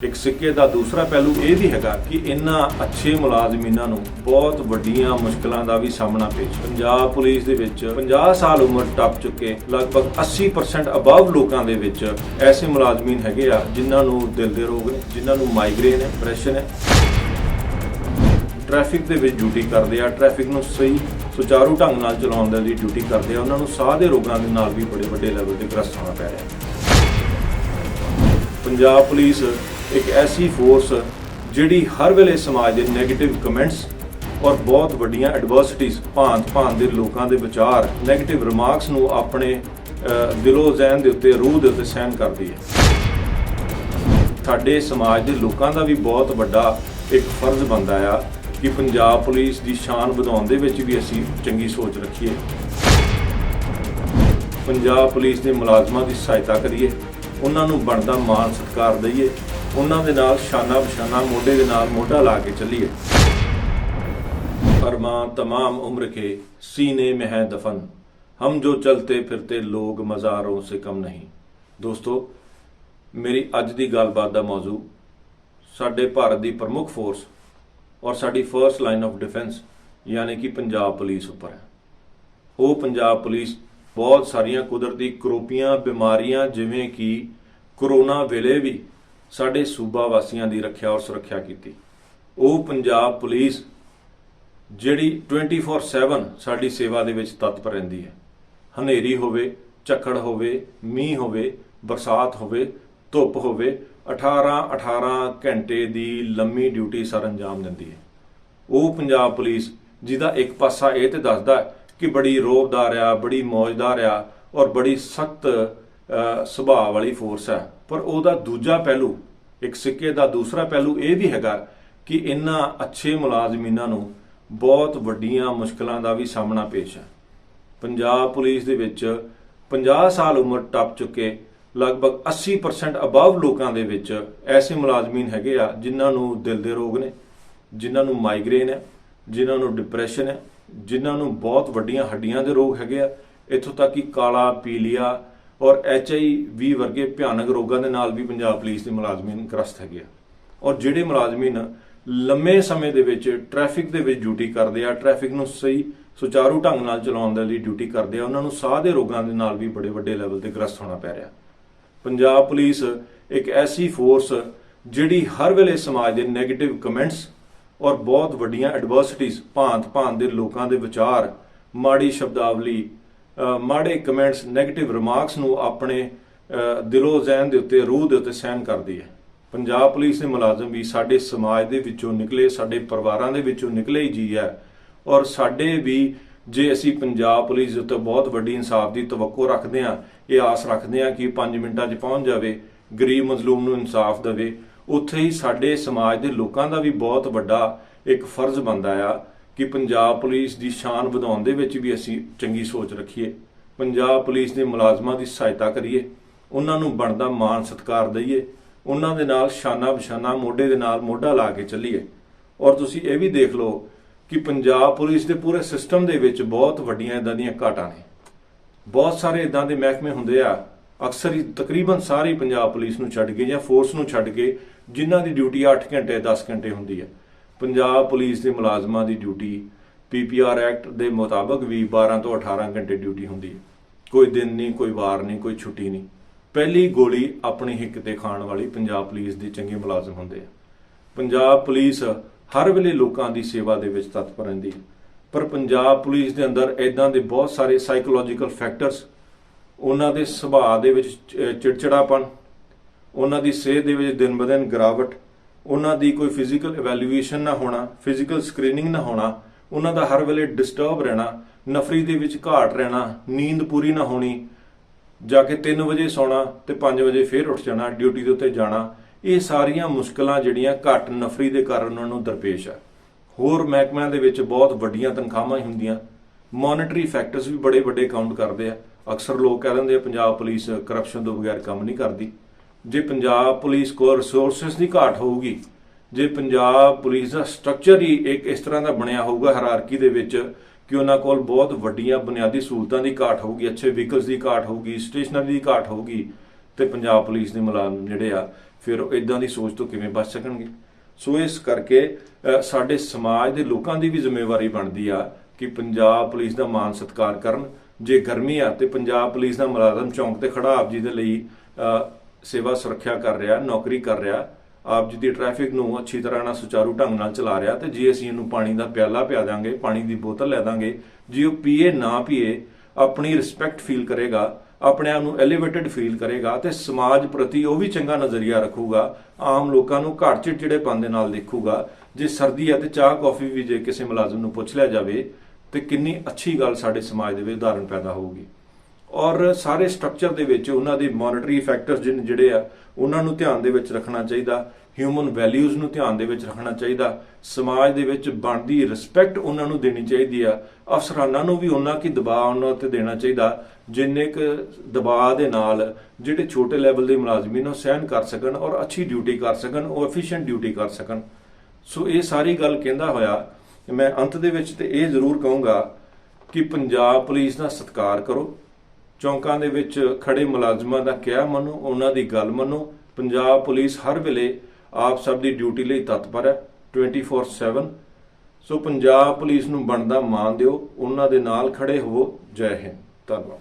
ਇੱਕ ਸਿੱਕੇ ਦਾ ਦੂਸਰਾ ਪਹਿਲੂ ਇਹ ਵੀ ਹੈਗਾ ਕਿ ਇਹਨਾਂ ਅੱਛੇ ਮੁਲਾਜ਼ਮੀਨਾਂ ਨੂੰ ਬਹੁਤ ਵੱਡੀਆਂ ਮੁਸ਼ਕਲਾਂ ਦਾ ਵੀ ਸਾਹਮਣਾ ਪੇਸ਼ ਪੰਜਾਬ ਪੁਲਿਸ ਦੇ ਵਿੱਚ 50 ਸਾਲ ਉਮਰ ਟੱਪ ਚੁੱਕੇ, ਲਗਭਗ 80% ਅਬਵ ਲੋਕਾਂ ਦੇ ਵਿੱਚ ਐਸੇ ਮੁਲਾਜ਼ਮੀਨ ਹੈਗੇ ਆ ਜਿਨ੍ਹਾਂ ਨੂੰ ਦਿਲ ਦੇ ਰੋਗ ਨੇ, ਜਿਨ੍ਹਾਂ ਨੂੰ ਮਾਈਗ੍ਰੇਨ ਹੈ ਡਿਪਰੈਸ਼ਨ ਹੈ। ਟ੍ਰੈਫਿਕ ਦੇ ਵਿੱਚ ਡਿਊਟੀ ਕਰਦੇ ਆ ਟ੍ਰੈਫਿਕ ਨੂੰ ਸਹੀ ਸੁਚਾਰੂ ਢੰਗ ਨਾਲ ਚਲਾਉਣ ਦੇ ਲਈ ਡਿਊਟੀ ਕਰਦੇ ਆ, ਉਹਨਾਂ ਨੂੰ ਸਾਹ ਦੇ ਰੋਗਾਂ ਦੇ ਨਾਲ ਵੀ ਬੜੇ ਵੱਡੇ ਲੈਵਲ ਤੇ ਗ੍ਰਸਤ ਹੋਣਾ ਪੈ ਰਿਹਾ ਪੰਜਾਬ ਪੁਲਿਸ ਇੱਕ ਐਸੀ ਫੋਰਸ ਜਿਹੜੀ ਹਰ ਵੇਲੇ ਸਮਾਜ ਦੇ 네ਗੇਟਿਵ ਕਮੈਂਟਸ ਔਰ ਬਹੁਤ ਵੱਡੀਆਂ ਐਡਵਰਸਿਟੀਜ਼ ਭਾਂਤ ਭਾਂਤ ਦੇ ਲੋਕਾਂ ਦੇ ਵਿਚਾਰ 네ਗੇਟਿਵ ਰਿਮਾਰਕਸ ਨੂੰ ਆਪਣੇ ਦਿਲੋਂ ਜ਼ਹਿਨ ਦੇ ਉੱਤੇ, ਰੂਹ ਦੇ ਉੱਤੇ ਸਹਿਣ ਕਰਦੀ ਹੈ। ਸਾਡੇ ਸਮਾਜ ਦੇ ਲੋਕਾਂ ਦਾ ਵੀ ਬਹੁਤ ਵੱਡਾ ਇੱਕ ਫਰਜ਼ ਬਣਦਾ ਆ ਕਿ ਪੰਜਾਬ ਪੁਲਿਸ ਦੀ ਸ਼ਾਨ ਵਧਾਉਣ ਦੇ ਵਿੱਚ ਵੀ ਅਸੀਂ ਚੰਗੀ ਸੋਚ ਰੱਖੀਏ। ਪੰਜਾਬ ਪੁਲਿਸ ਦੇ ਮੁਲਾਜ਼ਮਾਂ ਦੀ ਸਹਾਇਤਾ ਕਰੀਏ। ਉਹਨਾਂ ਨੂੰ ਬਣਦਾ ਮਾਣ ਸਤਿਕਾਰ ਦਈਏ ਉਹਨਾਂ ਦੇ ਨਾਲ ਸ਼ਾਨਾ ਬਸ਼ਾਨਾ ਮੋਢੇ ਦੇ ਨਾਲ ਮੋਢਾ ਲਾ ਕੇ ਚੱਲੀਏ फरमा तमाम उम्र के सीने में है दफन हम जो चलते फिरते लोग मज़ारों से कम नहीं ਦੋਸਤੋ ਮੇਰੀ ਅੱਜ ਦੀ ਗੱਲਬਾਤ ਦਾ ਮੌਜੂ ਸਾਡੇ ਭਾਰਤ ਦੀ ਪ੍ਰਮੁੱਖ ਫੋਰਸ ਔਰ ਸਾਡੀ ਫਰਸਟ ਲਾਈਨ ਆਫ ਡਿਫੈਂਸ ਯਾਨੀ ਕਿ ਪੰਜਾਬ ਪੁਲਿਸ ਉੱਪਰ ਹੈ ਉਹ ਪੰਜਾਬ ਪੁਲਿਸ ਬਹੁਤ ਸਾਰੀਆਂ ਕੁਦਰਤੀ ਕਰੋਪੀਆਂ, ਬਿਮਾਰੀਆਂ, ਜਿਵੇਂ ਕਿ ਕਰੋਨਾ ਵੇਲੇ ਵੀ ਸਾਡੇ ਸੂਬਾ ਵਾਸੀਆਂ ਦੀ ਰੱਖਿਆ ਔਰ ਸੁਰੱਖਿਆ ਕੀਤੀ। ਉਹ ਪੰਜਾਬ ਪੁਲਿਸ ਜਿਹੜੀ 24/7 ਸਾਡੀ ਸੇਵਾ ਦੇ ਵਿੱਚ ਤਤਪਰ ਰਹਿੰਦੀ ਹੈ। ਹਨੇਰੀ ਹੋਵੇ, ਝੱਖੜ ਹੋਵੇ, ਮੀਂਹ ਹੋਵੇ, ਬਰਸਾਤ ਹੋਵੇ, ਧੁੱਪ ਹੋਵੇ 18 18 ਘੰਟੇ ਦੀ ਲੰਮੀ ਡਿਊਟੀ ਸਰ ਅੰਜਾਮ ਦਿੰਦੀ ਹੈ। ਉਹ ਪੰਜਾਬ ਪੁਲਿਸ ਜਿਹਦਾ ਇੱਕ ਪਾਸਾ ਇਹ ਤੇ ਦੱਸਦਾ ਹੈ ਕਿ ਬੜੀ ਰੋਬਦਾਰ ਆ ਬੜੀ ਮੌਜਦਾਰ ਆ ਔਰ ਬੜੀ ਸਖਤ ਸੁਭਾਅ ਵਾਲੀ ਫੋਰਸ ਹੈ। ਪਰ ਉਹਦਾ ਦੂਜਾ ਪਹਿਲੂ, ਇੱਕ ਸਿੱਕੇ ਦਾ ਦੂਸਰਾ ਪਹਿਲੂ ਇਹ ਵੀ ਹੈਗਾ ਕਿ ਇਹਨਾਂ ਅੱਛੇ ਮੁਲਾਜ਼ਮੀਨਾਂ ਨੂੰ ਬਹੁਤ ਵੱਡੀਆਂ ਮੁਸ਼ਕਲਾਂ ਦਾ ਵੀ ਸਾਹਮਣਾ ਪੇਸ਼ ਹੈ। ਪੰਜਾਬ ਪੁਲਿਸ ਦੇ ਵਿੱਚ 50 ਸਾਲ ਉਮਰ ਟੱਪ ਚੁੱਕੇ, ਲਗਭਗ 80% ਅਬਵ ਲੋਕਾਂ ਦੇ ਵਿੱਚ ਐਸੇ ਮੁਲਾਜ਼ਮੀਨ ਹੈਗੇ ਆ ਜਿਨ੍ਹਾਂ ਨੂੰ ਦਿਲ ਦੇ ਰੋਗ ਨੇ, ਜਿਨ੍ਹਾਂ ਨੂੰ ਮਾਈਗ੍ਰੇਨ ਹੈ, ਜਿਨ੍ਹਾਂ ਨੂੰ ਡਿਪਰੈਸ਼ਨ ਹੈ ਜਿਨ੍ਹਾਂ ਨੂੰ ਬਹੁਤ ਵੱਡੀਆਂ ਹੱਡੀਆਂ ਦੇ ਰੋਗ ਹੈਗੇ ਆ, ਇੱਥੋਂ ਤੱਕ ਕਿ ਕਾਲਾ, ਪੀਲੀਆ ਔਰ ਐਚਆਈਵੀ ਵਰਗੇ ਭਿਆਨਕ ਰੋਗਾਂ ਦੇ ਨਾਲ ਵੀ ਪੰਜਾਬ ਪੁਲਿਸ ਦੇ ਮੁਲਾਜ਼ਮੀਨ ਗ੍ਰਸਤ ਹੈਗੇ ਆ। ਔਰ ਜਿਹੜੇ ਮੁਲਾਜ਼ਮੀਨ ਲੰਮੇ ਸਮੇਂ ਦੇ ਵਿੱਚ ਟ੍ਰੈਫਿਕ ਦੇ ਵਿੱਚ ਡਿਊਟੀ ਕਰਦੇ ਆ, ਟ੍ਰੈਫਿਕ ਨੂੰ ਸਹੀ, ਸੁਚਾਰੂ ਢੰਗ ਨਾਲ ਚਲਾਉਣ ਦੇ ਲਈ ਡਿਊਟੀ ਕਰਦੇ ਆ, ਉਹਨਾਂ ਨੂੰ ਸਾਹ ਦੇ ਰੋਗਾਂ ਦੇ ਨਾਲ ਵੀ ਬੜੇ ਵੱਡੇ ਲੈਵਲ ਤੇ ਗ੍ਰਸਤ ਹੋਣਾ ਪੈ ਰਿਹਾ। ਪੰਜਾਬ ਪੁਲਿਸ ਇੱਕ ਐਸੀ ਫੋਰਸ ਜਿਹੜੀ ਹਰ ਵੇਲੇ ਸਮਾਜ ਦੇ 네ਗੇਟਿਵ ਕਮੈਂਟਸ ਔਰ ਬਹੁਤ ਵੱਡੀਆਂ ਐਡਵਰਸਿਟੀਜ਼ ਭਾਂਤ ਭਾਂਤ ਦੇ ਲੋਕਾਂ ਦੇ ਵਿਚਾਰ, ਮਾੜੀ ਸ਼ਬਦਾਵਲੀ ਮਾੜੇ ਕਮੈਂਟਸ 네ਗੇਟਿਵ ਰਿਮਾਰਕਸ ਨੂੰ ਆਪਣੇ, ਅਹ ਦਿਲੋਂ ਜ਼ਹਿਨ ਦੇ ਉੱਤੇ, ਰੂਹ ਦੇ ਉੱਤੇ ਸਹਿਣ ਕਰਦੀ ਹੈ। ਪੰਜਾਬ ਪੁਲਿਸ ਦੇ ਮੁਲਾਜ਼ਮ ਵੀ ਸਾਡੇ ਸਮਾਜ ਦੇ ਵਿੱਚੋਂ ਨਿਕਲੇ, ਸਾਡੇ ਪਰਿਵਾਰਾਂ ਦੇ ਵਿੱਚੋਂ ਨਿਕਲੇ ਹੀ ਜੀ ਹੈ। ਔਰ ਸਾਡੇ ਵੀ ਜੇ ਅਸੀਂ ਪੰਜਾਬ ਪੁਲਿਸ ਦੇ ਉੱਤੇ ਬਹੁਤ ਵੱਡੀ ਇਨਸਾਫ ਦੀ ਤਵੱਕੋ ਰੱਖਦੇ ਹਾਂ, ਇਹ ਆਸ ਰੱਖਦੇ ਹਾਂ ਕਿ 5 ਮਿੰਟਾਂ 'ਚ ਪਹੁੰਚ ਜਾਵੇ, ਗਰੀਬ ਮਜ਼ਲੂਮ ਨੂੰ ਇਨਸਾਫ ਦੇਵੇ ਉੱਥੇ ਹੀ ਸਾਡੇ ਸਮਾਜ ਦੇ ਲੋਕਾਂ ਦਾ ਵੀ ਬਹੁਤ ਵੱਡਾ ਇੱਕ ਫਰਜ਼ ਬਣਦਾ ਆ ਕਿ ਪੰਜਾਬ ਪੁਲਿਸ ਦੀ ਸ਼ਾਨ ਵਧਾਉਣ ਦੇ ਵਿੱਚ ਵੀ ਅਸੀਂ ਚੰਗੀ ਸੋਚ ਰੱਖੀਏ। ਪੰਜਾਬ ਪੁਲਿਸ ਦੇ ਮੁਲਾਜ਼ਮਾਂ ਦੀ ਸਹਾਇਤਾ ਕਰੀਏ। ਉਹਨਾਂ ਨੂੰ ਬਣਦਾ ਮਾਣ ਸਤਿਕਾਰ ਦਈਏ। ਉਹਨਾਂ ਦੇ ਨਾਲ ਸ਼ਾਨਾ ਬਸ਼ਾਨਾ ਮੋਢੇ ਦੇ ਨਾਲ ਮੋਢਾ ਲਾ ਕੇ ਚੱਲੀਏ। ਔਰ ਤੁਸੀਂ ਇਹ ਵੀ ਦੇਖ ਲਓ ਕਿ ਪੰਜਾਬ ਪੁਲਿਸ ਦੇ ਪੂਰੇ ਸਿਸਟਮ ਦੇ ਵਿੱਚ ਬਹੁਤ ਵੱਡੀਆਂ ਇਦਾਂ ਦੀਆਂ ਘਾਟਾਂ ਨੇ। ਬਹੁਤ ਸਾਰੇ ਇਦਾਂ ਦੇ ਮਹਿਕਮੇ ਹੁੰਦੇ ਆ ਅਕਸਰ ਹੀ ਤਕਰੀਬਨ ਸਾਰੀ ਪੰਜਾਬ ਪੁਲਿਸ ਨੂੰ ਛੱਡ ਕੇ ਜਾਂ ਫੋਰਸ ਨੂੰ ਛੱਡ ਕੇ ਜਿਨ੍ਹਾਂ ਦੀ ਡਿਊਟੀ 8 ਘੰਟੇ 10 ਘੰਟੇ ਹੁੰਦੀ ਹੈ। ਪੰਜਾਬ ਪੁਲਿਸ ਦੇ ਮੁਲਾਜ਼ਮਾਂ ਦੀ ਡਿਊਟੀ ਪੀਪੀਆਰ ਐਕਟ ਦੇ ਮੁਤਾਬਕ ਵੀ 12 ਤੋਂ 18 ਘੰਟੇ ਡਿਊਟੀ ਹੁੰਦੀ ਹੈ। ਕੋਈ ਦਿਨ ਨਹੀਂ, ਕੋਈ ਵਾਰ ਨਹੀਂ, ਕੋਈ ਛੁੱਟੀ ਨਹੀਂ। ਪਹਿਲੀ ਗੋਲੀ ਆਪਣੀ ਹਿੱਕ ਤੇ ਖਾਣ ਵਾਲੀ ਪੰਜਾਬ ਪੁਲਿਸ ਦੇ ਚੰਗੇ ਮੁਲਾਜ਼ਮ ਹੁੰਦੇ ਆ। ਪੰਜਾਬ ਪੁਲਿਸ ਹਰ ਵੇਲੇ ਲੋਕਾਂ ਦੀ ਸੇਵਾ ਦੇ ਵਿੱਚ ਤਤਪਰ ਰਹਿੰਦੀ ਹੈ। ਪਰ ਪੰਜਾਬ ਪੁਲਿਸ ਦੇ ਅੰਦਰ ਇਦਾਂ ਦੇ ਬਹੁਤ ਸਾਰੇ ਸਾਈਕੋਲੋਜੀਕਲ ਫੈਕਟਰਸ ਉਹਨਾਂ ਦੇ ਸੁਭਾਅ ਦੇ ਵਿੱਚ ਚ- ਚਿੜਚਿੜਾਪਨ, ਉਹਨਾਂ ਦੀ ਸਿਹਤ ਦੇ ਵਿੱਚ ਦਿਨ ਬਦਨ ਗਿਰਾਵਟ, ਉਹਨਾਂ ਦੀ ਕੋਈ ਫਿਜ਼ੀਕਲ ਇਵੈਲੂਏਸ਼ਨ ਨਾ ਹੋਣਾ ਫਿਜ਼ੀਕਲ ਸਕਰੀਨਿੰਗ ਨਾ ਹੋਣਾ, ਉਹਨਾਂ ਦਾ ਹਰ ਵੇਲੇ ਡਿਸਟਰਬ ਰਹਿਣਾ, ਨਫਰੀ ਦੇ ਵਿੱਚ ਘਾਟ ਰਹਿਣਾ, ਨੀਂਦ ਪੂਰੀ ਨਾ ਹੋਣੀ, ਜਾ ਕੇ 3 ਵਜੇ ਸੌਣਾ ਤੇ 5 ਵਜੇ ਫੇਰ ਉੱਠ ਜਾਣਾ, ਡਿਊਟੀ ਦੇ ਉੱਤੇ ਜਾਣਾ, ਇਹ ਸਾਰੀਆਂ ਮੁਸ਼ਕਲਾਂ ਜਿਹੜੀਆਂ ਘੱਟ ਨਫਰੀ ਦੇ ਕਾਰਨ ਉਹਨਾਂ ਨੂੰ ਦਰਪੇਸ਼ ਆ। ਹੋਰ ਮਹਿਕਮਿਆਂ ਦੇ ਵਿੱਚ ਬਹੁਤ ਵੱਡੀਆਂ ਤਨਖਾਹਾਂ ਹੀ ਹੁੰਦੀਆਂ। ਮੋਨਿਟਰੀ ਫੈਕਟਰਸ ਵੀ ਬੜੇ ਵੱਡੇ ਕਾਊਂਟ ਕਰਦੇ ਆ। ਅਕਸਰ ਲੋਕ ਕਹਿ ਦਿੰਦੇ ਆ, ਪੰਜਾਬ ਪੁਲਿਸ ਕਰਪਸ਼ਨ ਤੋਂ ਬਗੈਰ ਕੰਮ ਨਹੀਂ ਕਰਦੀ। ਜੇ ਪੰਜਾਬ ਪੁਲਿਸ ਕੋਲ ਰਿਸੋਰਸਸ ਦੀ ਘਾਟ ਹੋਊਗੀ, ਜੇ ਪੰਜਾਬ ਪੁਲਿਸ ਦਾ ਸਟਰਕਚਰ ਹੀ ਇੱਕ ਇਸ ਤਰ੍ਹਾਂ ਦਾ ਬਣਿਆ ਹੋਊਗਾ ਹਾਇਰਾਰਕੀ ਦੇ ਵਿੱਚ ਕਿ ਉਹਨਾਂ ਕੋਲ ਬਹੁਤ ਵੱਡੀਆਂ ਬੁਨਿਆਦੀ ਸਹੂਲਤਾਂ ਦੀ ਘਾਟ ਹੋਊਗੀ, ਅੱਛੇ ਵਹੀਕਲਸ ਦੀ ਘਾਟ ਹੋਊਗੀ ਸਟੇਸ਼ਨਰੀ ਦੀ ਘਾਟ ਹੋਊਗੀ ਤੇ ਪੰਜਾਬ ਪੁਲਿਸ ਦੇ ਮੁਲਾਜ਼ਮ ਜਿਹੜੇ ਆ, ਫਿਰ ਉਹ ਇਦਾਂ ਦੀ ਸੋਚ ਤੋਂ ਕਿਵੇਂ ਬਚ ਸਕਣਗੇ? ਸੋ ਇਸ ਕਰਕੇ ਸਾਡੇ ਸਮਾਜ ਦੇ ਲੋਕਾਂ ਦੀ ਵੀ ਜ਼ਿੰਮੇਵਾਰੀ ਬਣਦੀ ਆ ਕਿ ਪੰਜਾਬ ਪੁਲਿਸ ਦਾ ਮਾਨ ਸਤਿਕਾਰ ਕਰਨ। ਜੇ ਗਰਮੀ ਆ ਤੇ ਪੰਜਾਬ ਪੁਲਿਸ ਦਾ ਮੁਲਾਜ਼ਮ ਚੌਂਕ ਤੇ ਖੜਾ ਆਪ ਜੀ ਦੇ ਲਈ ਸੇਵਾ ਸੁਰੱਖਿਆ ਕਰ ਰਿਹਾ, ਨੌਕਰੀ ਕਰ ਰਿਹਾ। ਆਪ ਜੀ ਦੀ ਟ੍ਰੈਫਿਕ ਨੂੰ ਅੱਛੀ ਤਰ੍ਹਾਂ ਨਾਲ ਸੁਚਾਰੂ ਢੰਗ ਨਾਲ ਚਲਾ ਰਿਹਾ ਤੇ ਜੇ ਅਸੀਂ ਇਹਨੂੰ ਪਾਣੀ ਦਾ ਪਿਆਲਾ ਪਿਆ ਦਾਂਗੇ ਪਾਣੀ ਦੀ ਬੋਤਲ ਲੈ ਦਾਂਗੇ ਜੇ ਉਹ ਪੀਏ ਨਾ ਪੀਏ, ਆਪਣੀ ਰਿਸਪੈਕਟ ਫੀਲ ਕਰੇਗਾ, ਆਪਣੇ ਆਪ ਨੂੰ ਐਲੀਵੇਟਡ ਫੀਲ ਕਰੇਗਾ ਤੇ ਸਮਾਜ ਪ੍ਰਤੀ ਉਹ ਵੀ ਚੰਗਾ ਨਜ਼ਰੀਆ ਰੱਖੂਗਾ, ਆਮ ਲੋਕਾਂ ਨੂੰ ਘੱਟ ਚਿੜਚਿੜੇਪਨ ਦੇ ਨਾਲ ਦੇਖੂਗਾ। ਜੇ ਸਰਦੀ ਹੈ ਤੇ ਚਾਹ, ਕੌਫੀ ਵੀ ਜੇ ਕਿਸੇ ਮੁਲਾਜ਼ਮ ਨੂੰ ਪੁੱਛ ਲਿਆ ਜਾਵੇ ਤੇ ਕਿੰਨੀ ਅੱਛੀ ਗੱਲ ਸਾਡੇ ਸਮਾਜ ਦੇ ਵਿੱਚ ਉਦਾਹਰਣ ਪੈਦਾ ਹੋਊਗੀ। ਔਰ ਸਾਰੇ ਸਟਰਕਚਰ ਦੇ ਵਿੱਚ ਉਹਨਾਂ ਦੇ ਮੋਨਿਟਰੀ ਫੈਕਟਰਸ ਜਿਹੜੇ ਆ, ਉਹਨਾਂ ਨੂੰ ਧਿਆਨ ਦੇ ਵਿੱਚ ਰੱਖਣਾ ਚਾਹੀਦਾ ਹਿਊਮਨ ਵੈਲਿਊਜ਼ ਨੂੰ ਧਿਆਨ ਦੇ ਵਿੱਚ ਰੱਖਣਾ ਚਾਹੀਦਾ, ਸਮਾਜ ਦੇ ਵਿੱਚ ਬਣਦੀ ਰਿਸਪੈਕਟ ਉਹਨਾਂ ਨੂੰ ਦੇਣੀ ਚਾਹੀਦੀ ਆ, ਅਫਸਰਾਨਾਂ ਨੂੰ ਵੀ ਉਹਨਾਂ ਕੀ ਦਬਾਅ ਉਹਨਾਂ ਉੱਤੇ ਦੇਣਾ ਚਾਹੀਦਾ, ਜਿੰਨੇ ਕੁ ਦਬਾਅ ਦੇ ਨਾਲ ਜਿਹੜੇ ਛੋਟੇ ਲੈਵਲ ਦੇ ਮੁਲਾਜ਼ਮੀਨ ਉਹ ਸਹਿਨ ਕਰ ਸਕਣ ਔਰ ਅੱਛੀ ਡਿਊਟੀ ਕਰ ਸਕਣ, ਉਹ ਐਫੀਸ਼ੀਐਂਟ ਡਿਊਟੀ ਕਰ ਸਕਣ। ਸੋ ਇਹ ਸਾਰੀ ਗੱਲ ਕਹਿੰਦਾ ਹੋਇਆ ਮੈਂ ਅੰਤ ਦੇ ਵਿੱਚ ਤੇ ਇਹ ਜ਼ਰੂਰ ਕਹੂੰਗਾ ਕਿ ਪੰਜਾਬ ਪੁਲਿਸ ਦਾ ਸਤਿਕਾਰ ਕਰੋ। ਚੌਂਕਾਂ ਦੇ ਵਿੱਚ ਖੜੇ ਮੁਲਾਜ਼ਮਾਂ ਦਾ ਕਿਹਾ ਮੰਨੋ, ਉਹਨਾਂ ਦੀ ਗੱਲ ਮੰਨੋ। ਪੰਜਾਬ ਪੁਲਿਸ ਹਰ ਵੇਲੇ ਆਪ ਸਭ ਦੀ ਡਿਊਟੀ ਲਈ ਤਤਪਰ ਹੈ 24/7 ਸੋ ਪੰਜਾਬ ਪੁਲਿਸ ਨੂੰ ਬਣਦਾ ਮਾਣ ਦਿਓ, ਉਹਨਾਂ ਦੇ ਨਾਲ ਖੜੇ ਹੋਵੋ। ਜੈ ਹਿੰਦ। ਧੰਨਵਾਦ।